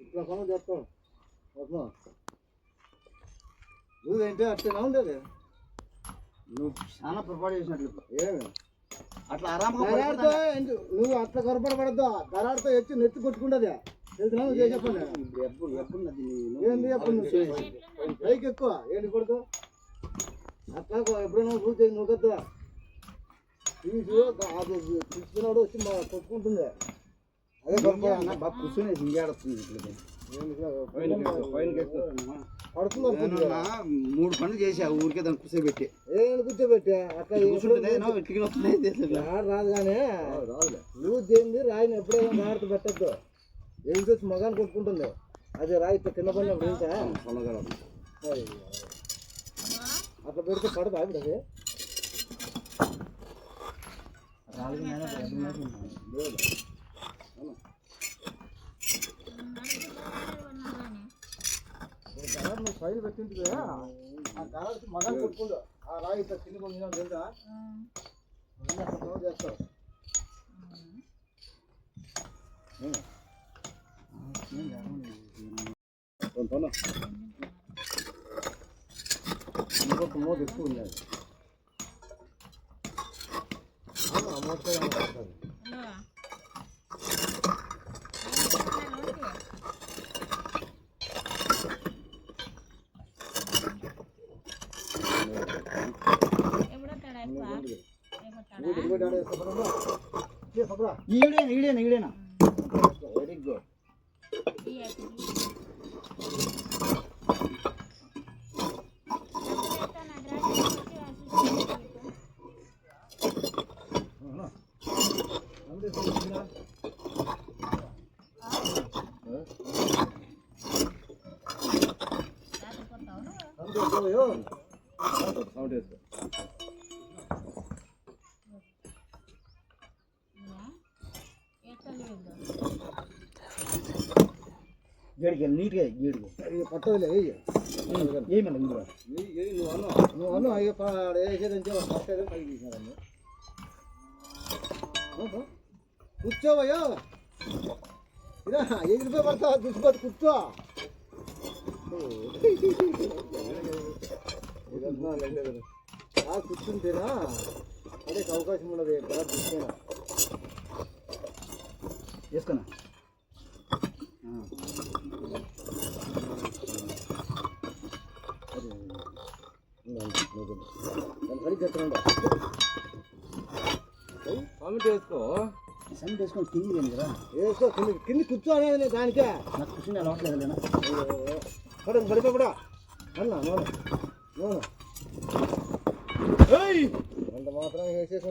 ఇట్లా పనులు చేస్తాం వస్తున్నాం నువ్వేంటి అట్లా ఉండేది నువ్వు చాలా పొరపాటు చేసినట్లు ఏమి అట్లా ఆరాంగా నువ్వు అట్లా కొరపడబడద్దు దరాడుతో ఎత్తి నెత్తి కొట్టుకుంటది తెలుసు నువ్వు చేసే పని ఎప్పుడు ఎప్పుడు పైకి ఎక్కువ ఏంటి కొడుకు అట్లా ఎప్పుడైనా పూర్తి నువ్వు కదా తీసు అది తీసుకున్నాడు వచ్చి కొట్టుకుంటుంది అదే కొరపడ అన్న బాగా కూర్చొని నా మూడు పనులు చేసా ఊరికే దాన్ని కూర్చోబెట్టి. కూర్చోబెట్టా? అట్లా రాదు రాదు కానీ నువ్వు దేన్ని రాయిని ఎప్పుడైనా జాగ్రత్త పెట్టద్దు. ఏం చూసి మగాన్ని కొట్టుకుంటుంది? అది రాయి కింద అయ్యో. అట్లా పెడితే పడదు ఆవిడ అది ఇప్పుడు కలర్ నువ్వు ఫైల్ పెట్టింది ఆ కలర్ మగన్ కొట్టుకుండు ఆ రాయి ఇట్లా కింద పడినా తెలుసా చేస్తావు ఇంకొక మూత ఎక్కువ ఉంది అది. ఆ మూత కూడా ఏమో వస్తుంది. ఇంకోటి ఇంకోటి ఆడ వేసుకో, గడికి నీట్గా గీడికి. ఇది పట్టదులే. ఏమన్నా ఇందులో? నువ్వు అను నువ్వు అను అయ్యో వేసేదంటే వాడు పట్టేదే పైకి. ఓహో. కూర్చోవయ్యో ఇదా ఎగిరిపోయి పడతావా? చూసిపోతే కూర్చో. కూర్చుంటేనా అదే అవకాశం ఉన్నది బాగా కూర్చోనా వేసుకున్నా వేసుకో సన్ వేసుకొని కింది లేని వేసుకో కింద కింద కూర్చో అనేది దానికే నాకు కూర్చుని అలవాట్లేదు లేనా పడండి పడిపోకూడా అన్న నోను నోను అంత మాత్రం వేసేసి